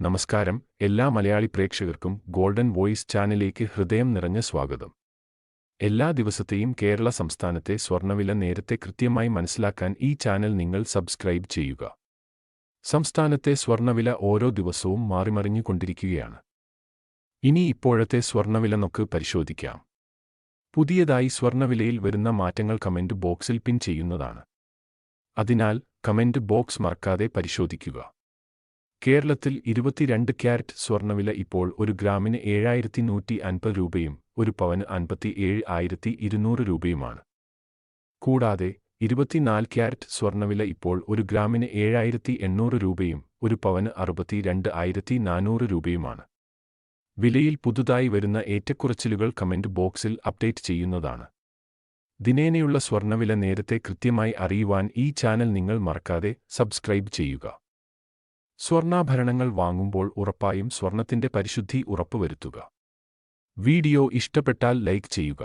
നമസ്കാരം. എല്ലാ മലയാളി പ്രേക്ഷകർക്കും ഗോൾഡൻ വോയിസ് ചാനലിലേക്ക് ഹൃദയം നിറഞ്ഞ സ്വാഗതം. എല്ലാ ദിവസത്തെയും കേരള സംസ്ഥാനത്തെ സ്വർണവില നേരത്തെ കൃത്യമായി മനസ്സിലാക്കാൻ ഈ ചാനൽ നിങ്ങൾ സബ്സ്ക്രൈബ് ചെയ്യുക. സംസ്ഥാനത്തെ സ്വർണവില ഓരോ ദിവസവും മാറിമറിഞ്ഞുകൊണ്ടിരിക്കുകയാണ്. ഇനി ഇപ്പോഴത്തെ സ്വർണവില നമുക്ക് പരിശോധിക്കാം. പുതിയതായി സ്വർണവിലയിൽ വരുന്ന മാറ്റങ്ങൾ കമന്റ് ബോക്സിൽ പിൻ ചെയ്യുന്നതാണ്. അതിനാൽ കമന്റ് ബോക്സ് മറക്കാതെ പരിശോധിക്കുക. കേരളത്തിൽ ഇരുപത്തിരണ്ട് ക്യാരറ്റ് സ്വർണവില ഇപ്പോൾ ഒരു ഗ്രാമിന് ഏഴായിരത്തി നൂറ്റി അൻപത് രൂപയും ഒരു പവന് അൻപത്തി ഏഴ് ആയിരത്തി ഇരുന്നൂറ് രൂപയുമാണ്. കൂടാതെ ഇരുപത്തിനാല് ക്യാരറ്റ് സ്വർണവില ഇപ്പോൾ ഒരു ഗ്രാമിന് ഏഴായിരത്തി എണ്ണൂറ് രൂപയും ഒരു പവന് അറുപത്തിരണ്ട് ആയിരത്തി നാനൂറ് രൂപയുമാണ്. വിലയിൽ പുതുതായി വരുന്ന ഏറ്റക്കുറച്ചിലുകൾ കമന്റ് ബോക്സിൽ അപ്ഡേറ്റ് ചെയ്യുന്നതാണ്. ദിനേനയുള്ള സ്വർണവില നേരത്തെ കൃത്യമായി അറിയുവാൻ ഈ ചാനൽ നിങ്ങൾ മറക്കാതെ സബ്സ്ക്രൈബ് ചെയ്യുക. സ്വർണാഭരണങ്ങൾ വാങ്ങുമ്പോൾ ഉറപ്പായും സ്വർണത്തിന്റെ പരിശുദ്ധി ഉറപ്പുവരുത്തുക. വീഡിയോ ഇഷ്ടപ്പെട്ടാൽ ലൈക്ക് ചെയ്യുക.